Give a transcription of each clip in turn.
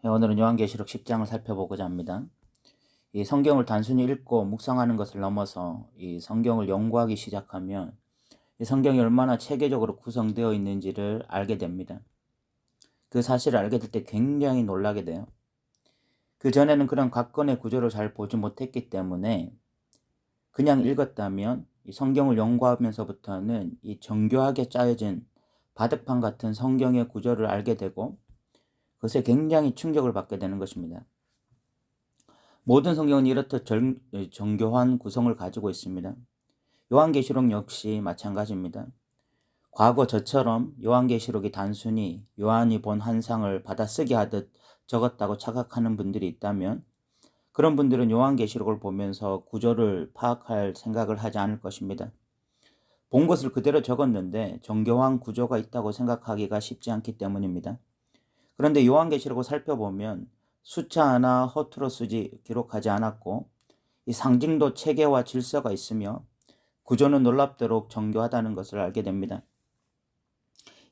네, 오늘은 요한계시록 10장을 살펴보고자 합니다. 이 성경을 단순히 읽고 묵상하는 것을 넘어서 이 성경을 연구하기 시작하면 이 성경이 얼마나 체계적으로 구성되어 있는지를 알게 됩니다. 그 사실을 알게 될 때 굉장히 놀라게 돼요. 그 전에는 그런 각건의 구조를 잘 보지 못했기 때문에 그냥 읽었다면 이 성경을 연구하면서부터는 이 정교하게 짜여진 바둑판 같은 성경의 구조를 알게 되고 그것에 굉장히 충격을 받게 되는 것입니다. 모든 성경은 이렇듯 정, 정교한 구성을 가지고 있습니다. 요한계시록 역시 마찬가지입니다. 과거 저처럼 요한계시록이 단순히 요한이 본 환상을 받아쓰기 하듯 적었다고 착각하는 분들이 있다면 그런 분들은 요한계시록을 보면서 구조를 파악할 생각을 하지 않을 것입니다. 본 것을 그대로 적었는데 정교한 구조가 있다고 생각하기가 쉽지 않기 때문입니다. 그런데 요한계시록을 살펴보면 숫자 하나 허투루 쓰지 기록하지 않았고 이 상징도 체계와 질서가 있으며 구조는 놀랍도록 정교하다는 것을 알게 됩니다.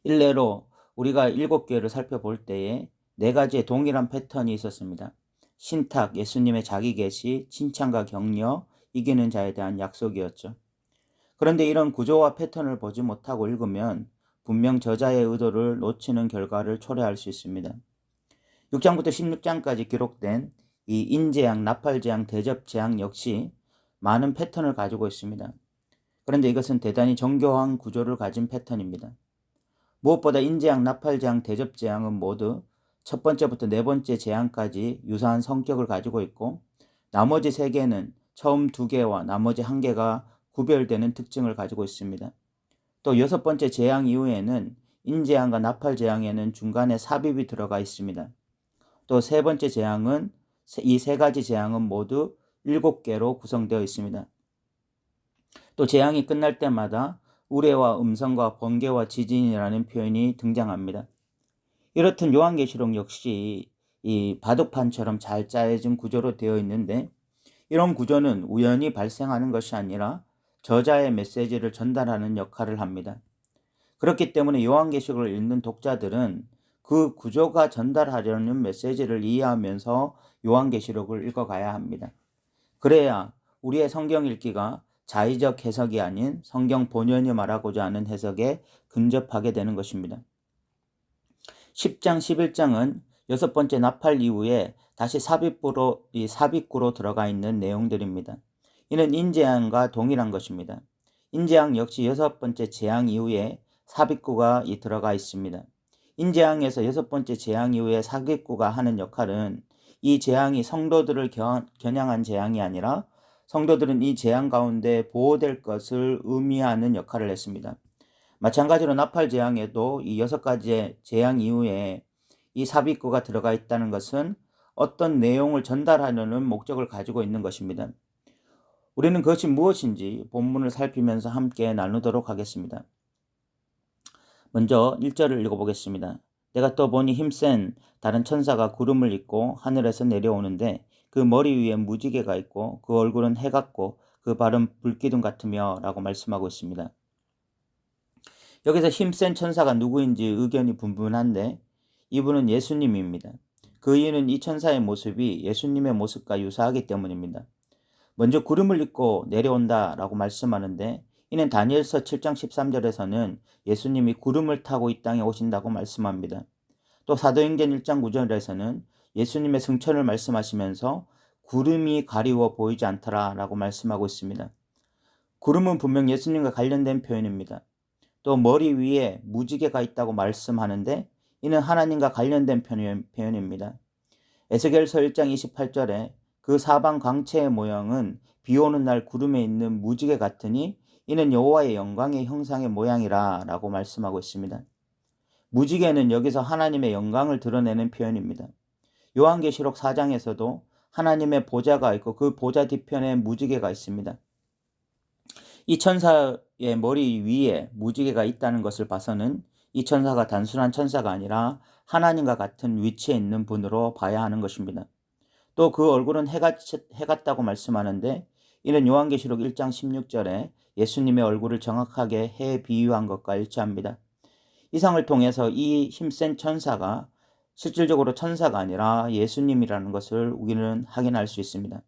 일례로 우리가 일곱 개를 살펴볼 때에 네 가지의 동일한 패턴이 있었습니다. 신탁, 예수님의 자기 계시, 칭찬과 격려, 이기는 자에 대한 약속이었죠. 그런데 이런 구조와 패턴을 보지 못하고 읽으면 분명 저자의 의도를 놓치는 결과를 초래할 수 있습니다. 6장부터 16장까지 기록된 이 인재양, 나팔재앙, 대접재앙 역시 많은 패턴을 가지고 있습니다. 그런데 이것은 대단히 정교한 구조를 가진 패턴입니다. 무엇보다 인재양, 나팔재앙, 대접재앙은 모두 첫 번째부터 네 번째 재앙까지 유사한 성격을 가지고 있고 나머지 세 개는 처음 두 개와 나머지 한 개가 구별되는 특징을 가지고 있습니다. 또 여섯 번째 재앙 이후에는 인재앙과 나팔 재앙에는 중간에 삽입이 들어가 있습니다. 또 세 번째 재앙은 이 세 가지 재앙은 모두 일곱 개로 구성되어 있습니다. 또 재앙이 끝날 때마다 우레와 음성과 번개와 지진이라는 표현이 등장합니다. 이렇듯 요한계시록 역시 이 바둑판처럼 잘 짜여진 구조로 되어 있는데 이런 구조는 우연히 발생하는 것이 아니라 저자의 메시지를 전달하는 역할을 합니다. 그렇기 때문에 요한계시록을 읽는 독자들은 그 구조가 전달하려는 메시지를 이해하면서 요한계시록을 읽어가야 합니다. 그래야 우리의 성경 읽기가 자의적 해석이 아닌 성경 본연이 말하고자 하는 해석에 근접하게 되는 것입니다. 10장, 11장은 여섯 번째 나팔 이후에 다시 삽입구로, 이 삽입구로 들어가 있는 내용들입니다. 이는 인재앙과 동일한 것입니다. 인재앙 역시 여섯 번째 재앙 이후에 삽입구가 들어가 있습니다. 인재앙에서 여섯 번째 재앙 이후에 삽입구가 하는 역할은 이 재앙이 성도들을 겨냥한 재앙이 아니라 성도들은 이 재앙 가운데 보호될 것을 의미하는 역할을 했습니다. 마찬가지로 나팔 재앙에도 이 여섯 가지의 재앙 이후에 이 삽입구가 들어가 있다는 것은 어떤 내용을 전달하려는 목적을 가지고 있는 것입니다. 우리는 그것이 무엇인지 본문을 살피면서 함께 나누도록 하겠습니다. 먼저 1절을 읽어보겠습니다. 내가 또 보니 힘센 다른 천사가 구름을 입고 하늘에서 내려오는데 그 머리 위에 무지개가 있고 그 얼굴은 해 같고 그 발은 불기둥 같으며 라고 말씀하고 있습니다. 여기서 힘센 천사가 누구인지 의견이 분분한데 이분은 예수님입니다. 그 이유는 이 천사의 모습이 예수님의 모습과 유사하기 때문입니다. 먼저 구름을 입고 내려온다 라고 말씀하는데 이는 다니엘서 7장 13절에서는 예수님이 구름을 타고 이 땅에 오신다고 말씀합니다. 또 사도행전 1장 9절에서는 예수님의 승천을 말씀하시면서 구름이 가리워 보이지 않더라 라고 말씀하고 있습니다. 구름은 분명 예수님과 관련된 표현입니다. 또 머리 위에 무지개가 있다고 말씀하는데 이는 하나님과 관련된 표현입니다. 에스겔서 1장 28절에 그 사방 광채의 모양은 비 오는 날 구름에 있는 무지개 같으니 이는 여호와의 영광의 형상의 모양이라 라고 말씀하고 있습니다. 무지개는 여기서 하나님의 영광을 드러내는 표현입니다. 요한계시록 4장에서도 하나님의 보좌가 있고 그 보좌 뒤편에 무지개가 있습니다. 이 천사의 머리 위에 무지개가 있다는 것을 봐서는 이 천사가 단순한 천사가 아니라 하나님과 같은 위치에 있는 분으로 봐야 하는 것입니다. 또 그 얼굴은 해같, 해같다고 말씀하는데 이는 요한계시록 1장 16절에 예수님의 얼굴을 정확하게 해 비유한 것과 일치합니다. 이상을 통해서 이 힘센 천사가 실질적으로 천사가 아니라 예수님이라는 것을 우리는 확인할 수 있습니다.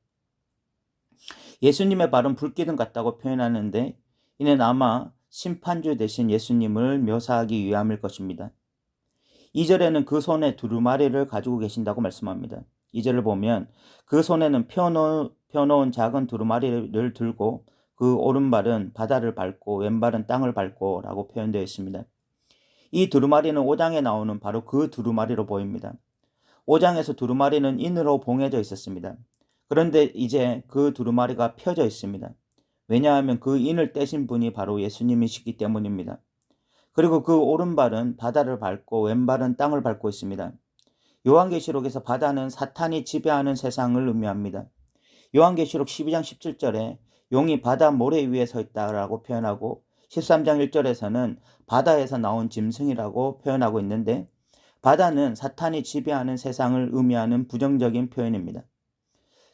예수님의 발은 불기둥 같다고 표현하는데 이는 아마 심판주 대신 예수님을 묘사하기 위함일 것입니다. 2절에는 그 손에 두루마리를 가지고 계신다고 말씀합니다. 2절을 보면 그 손에는 펴놓은, 펴놓은 작은 두루마리를 들고 그 오른발은 바다를 밟고 왼발은 땅을 밟고 라고 표현되어 있습니다. 이 두루마리는 5장에 나오는 바로 그 두루마리로 보입니다. 5장에서 두루마리는 인으로 봉해져 있었습니다. 그런데 이제 그 두루마리가 펴져 있습니다. 왜냐하면 그 인을 떼신 분이 바로 예수님이시기 때문입니다. 그리고 그 오른발은 바다를 밟고 왼발은 땅을 밟고 있습니다. 요한계시록에서 바다는 사탄이 지배하는 세상을 의미합니다. 요한계시록 12장 17절에 용이 바다 모래 위에 서 있다라고 표현하고 13장 1절에서는 바다에서 나온 짐승이라고 표현하고 있는데 바다는 사탄이 지배하는 세상을 의미하는 부정적인 표현입니다.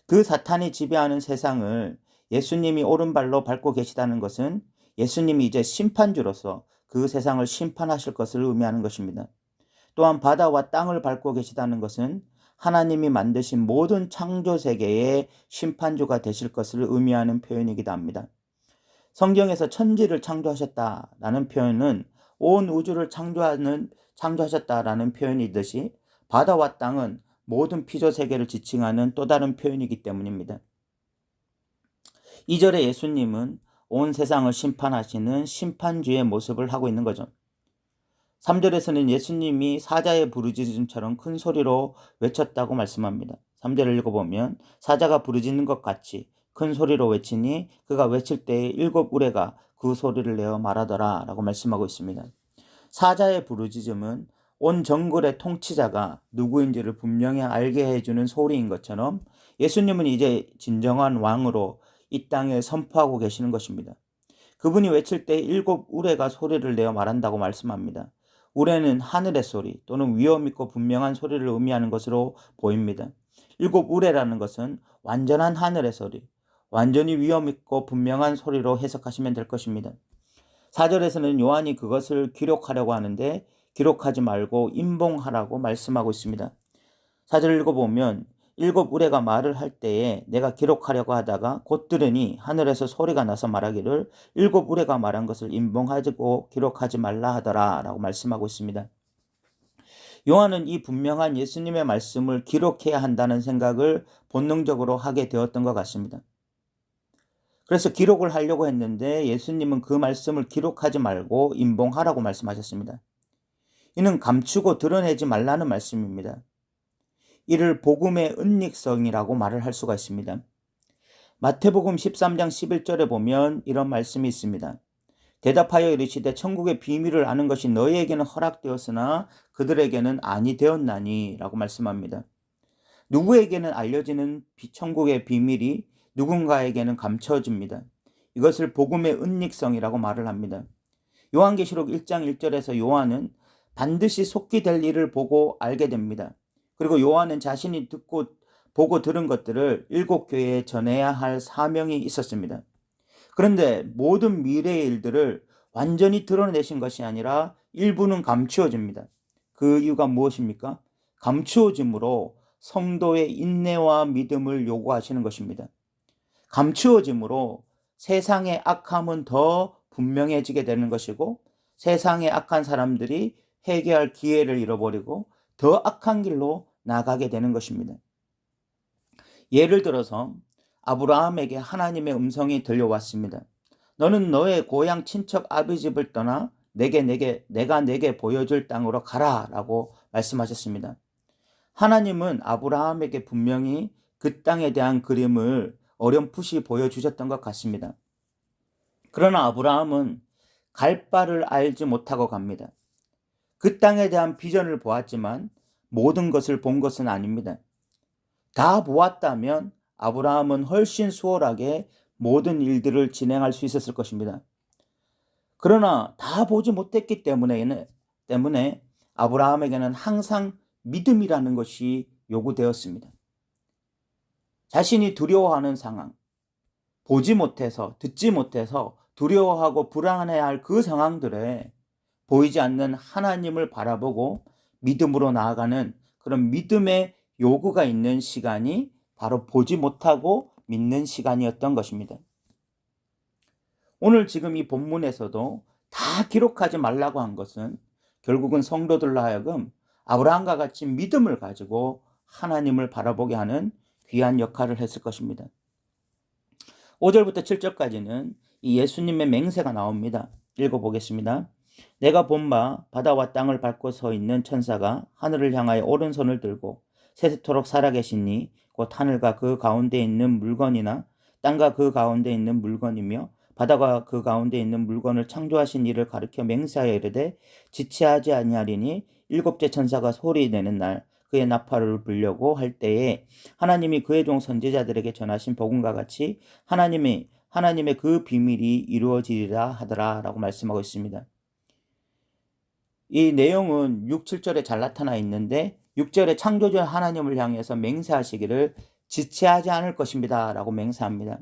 그 사탄이 지배하는 세상을 예수님이 오른발로 밟고 계시다는 것은 예수님이 이제 심판주로서 그 세상을 심판하실 것을 의미하는 것입니다. 또한 바다와 땅을 밟고 계시다는 것은 하나님이 만드신 모든 창조 세계의 심판주가 되실 것을 의미하는 표현이기도 합니다. 성경에서 천지를 창조하셨다라는 표현은 온 우주를 창조하는 창조하셨다라는 표현이듯이 바다와 땅은 모든 피조 세계를 지칭하는 또 다른 표현이기 때문입니다. 2절에 예수님은 온 세상을 심판하시는 심판주의 모습을 하고 있는 거죠. 3절에서는 예수님이 사자의 부르짖음처럼 큰 소리로 외쳤다고 말씀합니다. 3절을 읽어보면 사자가 부르짖는 것 같이 큰 소리로 외치니 그가 외칠 때에 일곱 우레가 그 소리를 내어 말하더라 라고 말씀하고 있습니다. 사자의 부르짖음은 온 정글의 통치자가 누구인지를 분명히 알게 해주는 소리인 것처럼 예수님은 이제 진정한 왕으로 이 땅에 선포하고 계시는 것입니다. 그분이 외칠 때 일곱 우레가 소리를 내어 말한다고 말씀합니다. 우레는 하늘의 소리 또는 위험 있고 분명한 소리를 의미하는 것으로 보입니다. 일곱 우레라는 것은 완전한 하늘의 소리, 완전히 위험 있고 분명한 소리로 해석하시면 될 것입니다. 4절에서는 요한이 그것을 기록하려고 하는데 기록하지 말고 임봉하라고 말씀하고 있습니다. 4절 읽어보면 일곱 우레가 말을 할 때에 내가 기록하려고 하다가 곧 들으니 하늘에서 소리가 나서 말하기를 일곱 우레가 말한 것을 임봉하고 기록하지 말라 하더라 라고 말씀하고 있습니다. 요한은 이 분명한 예수님의 말씀을 기록해야 한다는 생각을 본능적으로 하게 되었던 것 같습니다. 그래서 기록을 하려고 했는데 예수님은 그 말씀을 기록하지 말고 임봉하라고 말씀하셨습니다. 이는 감추고 드러내지 말라는 말씀입니다. 이를 복음의 은닉성이라고 말을 할 수가 있습니다. 마태복음 13장 11절에 보면 이런 말씀이 있습니다. 대답하여 이르시되 천국의 비밀을 아는 것이 너희에게는 허락되었으나 그들에게는 아니 되었나니 라고 말씀합니다. 누구에게는 알려지는 천국의 비밀이 누군가에게는 감춰집니다. 이것을 복음의 은닉성이라고 말을 합니다. 요한계시록 1장 1절에서 요한은 반드시 속기 될 일을 보고 알게 됩니다. 그리고 요한은 자신이 듣고 보고 들은 것들을 일곱 교회에 전해야 할 사명이 있었습니다. 그런데 모든 미래의 일들을 완전히 드러내신 것이 아니라 일부는 감추어집니다. 그 이유가 무엇입니까? 감추어짐으로 성도의 인내와 믿음을 요구하시는 것입니다. 감추어짐으로 세상의 악함은 더 분명해지게 되는 것이고 세상의 악한 사람들이 회개할 기회를 잃어버리고 더 악한 길로 나가게 되는 것입니다. 예를 들어서 아브라함에게 하나님의 음성이 들려왔습니다. 너는 너의 고향 친척 아비 집을 떠나 내게 내게 내가 내게 보여줄 땅으로 가라라고 말씀하셨습니다. 하나님은 아브라함에게 분명히 그 땅에 대한 그림을 어렴풋이 보여주셨던 것 같습니다. 그러나 아브라함은 갈 바를 알지 못하고 갑니다. 그 땅에 대한 비전을 보았지만 모든 것을 본 것은 아닙니다. 다 보았다면 아브라함은 훨씬 수월하게 모든 일들을 진행할 수 있었을 것입니다. 그러나 다 보지 못했기 때문에, 때문에 아브라함에게는 항상 믿음이라는 것이 요구되었습니다. 자신이 두려워하는 상황, 보지 못해서, 듣지 못해서 두려워하고 불안해할 그 상황들에 보이지 않는 하나님을 바라보고 믿음으로 나아가는 그런 믿음의 요구가 있는 시간이 바로 보지 못하고 믿는 시간이었던 것입니다. 오늘 지금 이 본문에서도 다 기록하지 말라고 한 것은 결국은 성도들로 하여금 아브라함과 같이 믿음을 가지고 하나님을 바라보게 하는 귀한 역할을 했을 것입니다. 5절부터 7절까지는 이 예수님의 맹세가 나옵니다. 읽어보겠습니다. 내가 본 바 바다와 땅을 밟고 서 있는 천사가 하늘을 향하여 오른손을 들고 세세토록 살아계시니 곧 하늘과 그 가운데 있는 물건이나 땅과 그 가운데 있는 물건이며 바다가 그 가운데 있는 물건을 창조하신 이를 가르켜 맹세하여 이르되 지체하지 아니하리니 일곱째 천사가 소리 내는 날 그의 나팔을 불려고 할 때에 하나님이 그의 종 선지자들에게 전하신 복음과 같이 하나님의 하나님의 그 비밀이 이루어지리라 하더라라고 말씀하고 있습니다. 이 내용은 6, 7절에 잘 나타나 있는데 6절에 창조주 하나님을 향해서 맹세하시기를 지체하지 않을 것입니다. 라고 맹세합니다.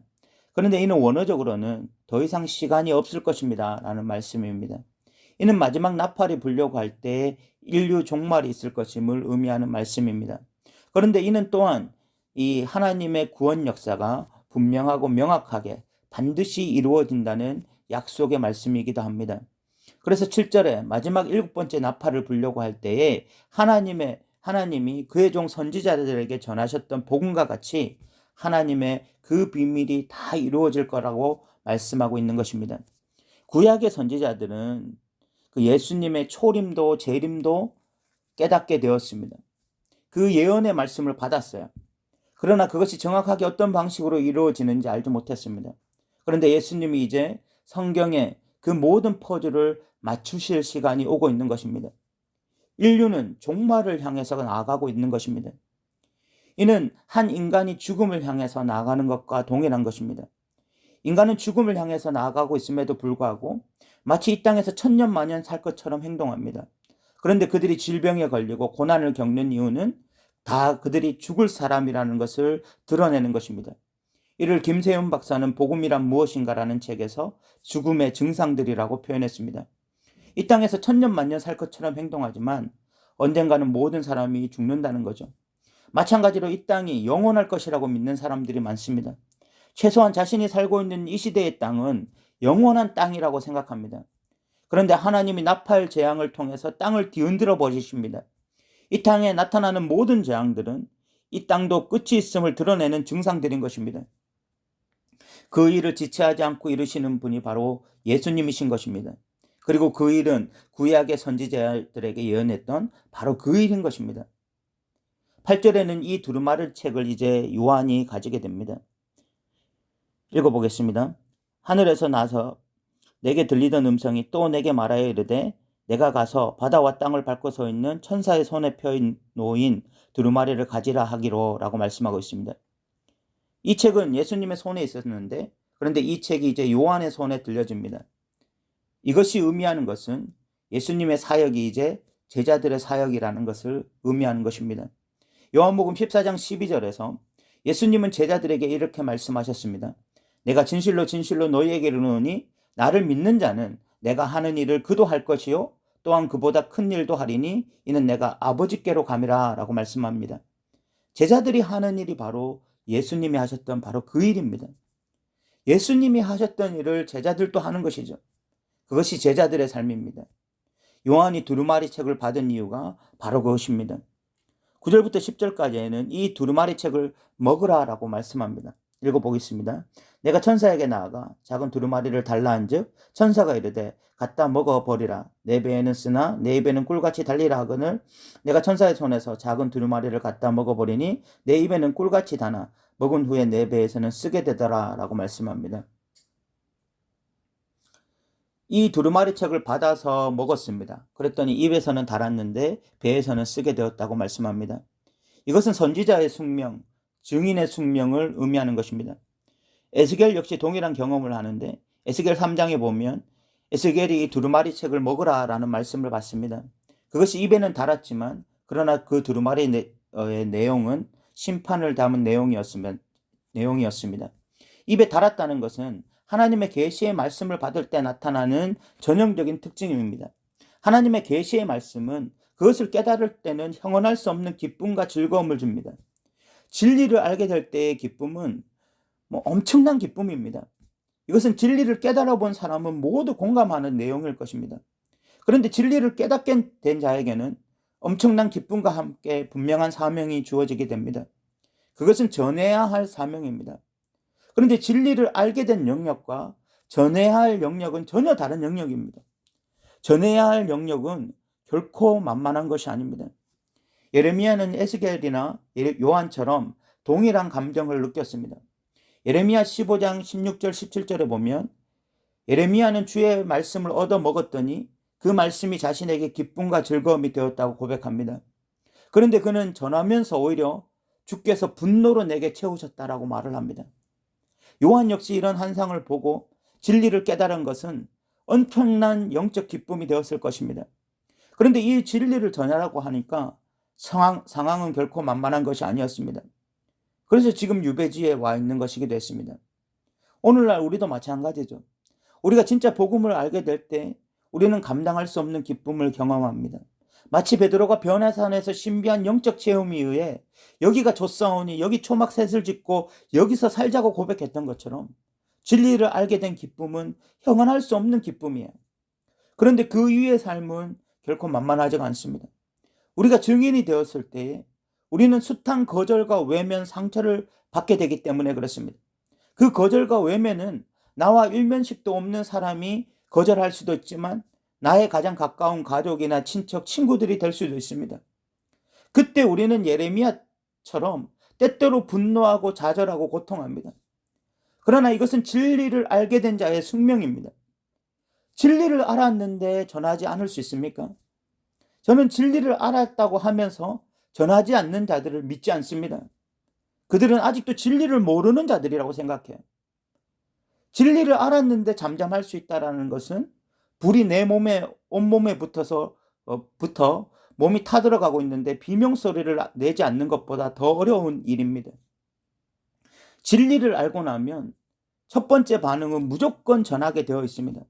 그런데 이는 원어적으로는 더 이상 시간이 없을 것입니다. 라는 말씀입니다. 이는 마지막 나팔이 불려고 할때 인류 종말이 있을 것임을 의미하는 말씀입니다. 그런데 이는 또한 이 하나님의 구원 역사가 분명하고 명확하게 반드시 이루어진다는 약속의 말씀이기도 합니다. 그래서 7절에 마지막 일곱 번째 나팔을 불려고 할 때에 하나님의 하나님이 그의 종 선지자들에게 전하셨던 복음과 같이 하나님의 그 비밀이 다 이루어질 거라고 말씀하고 있는 것입니다. 구약의 선지자들은 그 예수님의 초림도 재림도 깨닫게 되었습니다. 그 예언의 말씀을 받았어요. 그러나 그것이 정확하게 어떤 방식으로 이루어지는지 알지 못했습니다. 그런데 예수님이 이제 성경의 그 모든 퍼즐을 맞추실 시간이 오고 있는 것입니다. 인류는 종말을 향해서 나아가고 있는 것입니다. 이는 한 인간이 죽음을 향해서 나아가는 것과 동일한 것입니다. 인간은 죽음을 향해서 나아가고 있음에도 불구하고 마치 이 땅에서 천년 만년 살 것처럼 행동합니다. 그런데 그들이 질병에 걸리고 고난을 겪는 이유는 다 그들이 죽을 사람이라는 것을 드러내는 것입니다. 이를 김세윤 박사는 복음이란 무엇인가라는 책에서 죽음의 증상들이라고 표현했습니다. 이 땅에서 천년 만년 살 것처럼 행동하지만 언젠가는 모든 사람이 죽는다는 거죠. 마찬가지로 이 땅이 영원할 것이라고 믿는 사람들이 많습니다. 최소한 자신이 살고 있는 이 시대의 땅은 영원한 땅이라고 생각합니다. 그런데 하나님이 나팔 재앙을 통해서 땅을 뒤흔들어 버리십니다. 이 땅에 나타나는 모든 재앙들은 이 땅도 끝이 있음을 드러내는 증상들인 것입니다. 그 일을 지체하지 않고 이루시는 분이 바로 예수님이신 것입니다. 그리고 그 일은 구약의 선지자들에게 예언했던 바로 그 일인 것입니다. 8절에는 이 두루마리 책을 이제 요한이 가지게 됩니다. 읽어보겠습니다. 하늘에서 나서 내게 들리던 음성이 또 내게 말하여 이르되 내가 가서 바다와 땅을 밟고 서 있는 천사의 손에 펴 놓인 두루마리를 가지라 하기로 라고 말씀하고 있습니다. 이 책은 예수님의 손에 있었는데 그런데 이 책이 이제 요한의 손에 들려집니다. 이것이 의미하는 것은 예수님의 사역이 이제 제자들의 사역이라는 것을 의미하는 것입니다. 요한복음 14장 12절에서 예수님은 제자들에게 이렇게 말씀하셨습니다. 내가 진실로 진실로 너희에게 이르노니 나를 믿는 자는 내가 하는 일을 그도 할 것이요 또한 그보다 큰 일도 하리니 이는 내가 아버지께로 감이라 라고 말씀합니다. 제자들이 하는 일이 바로 예수님이 하셨던 바로 그 일입니다. 예수님이 하셨던 일을 제자들도 하는 것이죠. 그것이 제자들의 삶입니다. 요한이 두루마리 책을 받은 이유가 바로 그것입니다. 9절부터 10절까지에는 이 두루마리 책을 먹으라 라고 말씀합니다. 읽어보겠습니다. 내가 천사에게 나아가 작은 두루마리를 달라 한즉 천사가 이르되 갖다 먹어버리라 내 배에는 쓰나 내 입에는 꿀같이 달리라 하거늘 내가 천사의 손에서 작은 두루마리를 갖다 먹어버리니 내 입에는 꿀같이 다나 먹은 후에 내 배에서는 쓰게 되더라 라고 말씀합니다. 이 두루마리 책을 받아서 먹었습니다. 그랬더니 입에서는 달았는데 배에서는 쓰게 되었다고 말씀합니다. 이것은 선지자의 숙명, 증인의 숙명을 의미하는 것입니다. 에스겔 역시 동일한 경험을 하는데 에스겔 3장에 보면 에스겔이 두루마리 책을 먹으라 라는 말씀을 받습니다. 그것이 입에는 달았지만 그러나 그 두루마리의 내용은 심판을 담은 내용이었으면 내용이었습니다. 입에 달았다는 것은 하나님의 계시의 말씀을 받을 때 나타나는 전형적인 특징입니다. 하나님의 계시의 말씀은 그 그것을 깨달을 때는 형언할 수 없는 기쁨과 즐거움을 줍니다. 진리를 알게 될 때의 기쁨은 뭐 엄청난 기쁨입니다. 이것은 진리를 깨달아 본 사람은 모두 공감하는 내용일 것입니다. 그런데 진리를 깨닫게 된 자에게는 엄청난 기쁨과 함께 분명한 사명이 주어지게 됩니다. 그것은 전해야 할 사명입니다. 그런데 진리를 알게 된 영역과 전해야 할 영역은 전혀 다른 영역입니다. 전해야 할 영역은 결코 만만한 것이 아닙니다. 예레미야는 에스겔이나 요한처럼 동일한 감정을 느꼈습니다. 예레미야 15장 16절 17절에 보면 예레미야는 주의 말씀을 얻어 먹었더니 그 말씀이 자신에게 기쁨과 즐거움이 되었다고 고백합니다. 그런데 그는 전하면서 오히려 주께서 분노로 내게 채우셨다라고 말을 합니다. 요한 역시 이런 환상을 보고 진리를 깨달은 것은 엄청난 영적 기쁨이 되었을 것입니다. 그런데 이 진리를 전하라고 하니까 상황, 상황은 결코 만만한 것이 아니었습니다. 그래서 지금 유배지에 와 있는 것이기도 했습니다. 오늘날 우리도 마찬가지죠. 우리가 진짜 복음을 알게 될 때 우리는 감당할 수 없는 기쁨을 경험합니다. 마치 베드로가 변화산에서 신비한 영적 체험에 의해 여기가 좋사오니 여기 초막 셋을 짓고 여기서 살자고 고백했던 것처럼 진리를 알게 된 기쁨은 형언할 수 없는 기쁨이에요. 그런데 그 위의 삶은 결코 만만하지가 않습니다. 우리가 증인이 되었을 때에 우리는 숱한 거절과 외면 상처를 받게 되기 때문에 그렇습니다. 그 거절과 외면은 나와 일면식도 없는 사람이 거절할 수도 있지만 나의 가장 가까운 가족이나 친척, 친구들이 될 수도 있습니다. 그때 우리는 예레미야처럼 때때로 분노하고 좌절하고 고통합니다. 그러나 이것은 진리를 알게 된 자의 숙명입니다. 진리를 알았는데 전하지 않을 수 있습니까? 저는 진리를 알았다고 하면서 전하지 않는 자들을 믿지 않습니다. 그들은 아직도 진리를 모르는 자들이라고 생각해요. 진리를 알았는데 잠잠할 수 있다라는 것은 불이 내 몸에 온몸에 붙어서 어, 붙어 몸이 타들어가고 있는데 비명 소리를 내지 않는 것보다 더 어려운 일입니다. 진리를 알고 나면 첫 번째 반응은 무조건 전하게 되어 있습니다.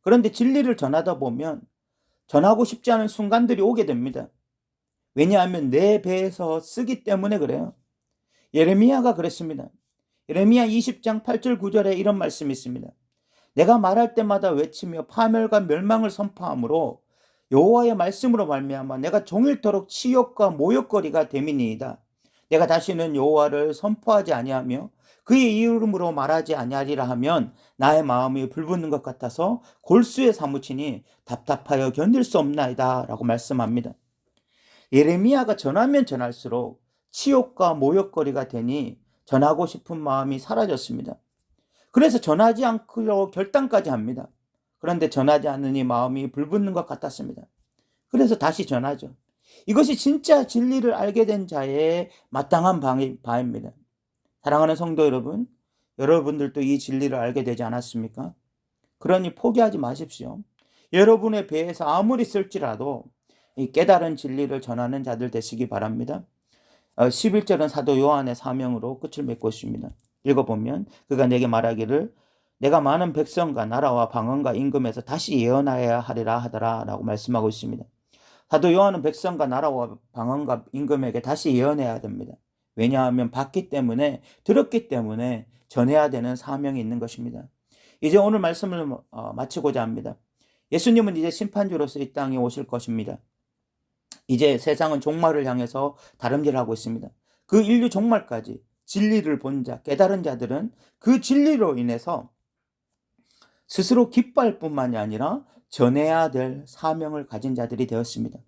그런데 진리를 전하다 보면 전하고 싶지 않은 순간들이 오게 됩니다. 왜냐하면 내 배에서 쓰기 때문에 그래요. 예레미야가 그랬습니다. 예레미야 20장 8절 9절에 이런 말씀이 있습니다. 내가 말할 때마다 외치며 파멸과 멸망을 선포하므로 여호와의 말씀으로 말미암아 내가 종일토록 치욕과 모욕거리가 됨이니이다. 내가 다시는 여호와를 선포하지 아니하며 그의 이름으로 말하지 아니하리라 하면 나의 마음이 불붙는 것 같아서 골수에 사무치니 답답하여 견딜 수 없나이다 라고 말씀합니다. 예레미야가 전하면 전할수록 치욕과 모욕거리가 되니 전하고 싶은 마음이 사라졌습니다. 그래서 전하지 않기로 결단까지 합니다. 그런데 전하지 않으니 마음이 불붙는 것 같았습니다. 그래서 다시 전하죠. 이것이 진짜 진리를 알게 된 자의 마땅한 바입니다. 사랑하는 성도 여러분, 여러분들도 이 진리를 알게 되지 않았습니까? 그러니 포기하지 마십시오. 여러분의 배에서 아무리 쓸지라도 이 깨달은 진리를 전하는 자들 되시기 바랍니다. 11절은 어, 사도 요한의 사명으로 끝을 맺고 있습니다. 읽어보면 그가 내게 말하기를 내가 많은 백성과 나라와 방언과 임금에서 다시 예언하여야 하리라 하더라 라고 말씀하고 있습니다. 사도 요한은 백성과 나라와 방언과 임금에게 다시 예언해야 됩니다. 왜냐하면 봤기 때문에 들었기 때문에 전해야 되는 사명이 있는 것입니다. 이제 오늘 말씀을 어, 마치고자 합니다. 예수님은 이제 심판주로서 이 땅에 오실 것입니다. 이제 세상은 종말을 향해서 다름질하고 있습니다. 그 인류 종말까지 진리를 본 자, 깨달은 자들은 그 진리로 인해서 스스로 기뻐할 뿐만이 아니라 전해야 될 사명을 가진 자들이 되었습니다.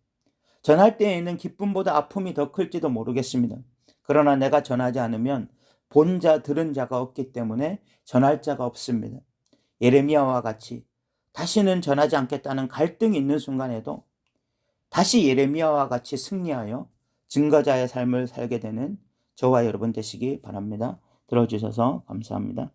전할 때에는 기쁨보다 아픔이 더 클지도 모르겠습니다. 그러나 내가 전하지 않으면 본 자, 들은 자가 없기 때문에 전할 자가 없습니다. 예레미야와 같이 다시는 전하지 않겠다는 갈등이 있는 순간에도 다시 예레미야와 같이 승리하여 증거자의 삶을 살게 되는 저와 여러분 되시기 바랍니다. 들어주셔서 감사합니다.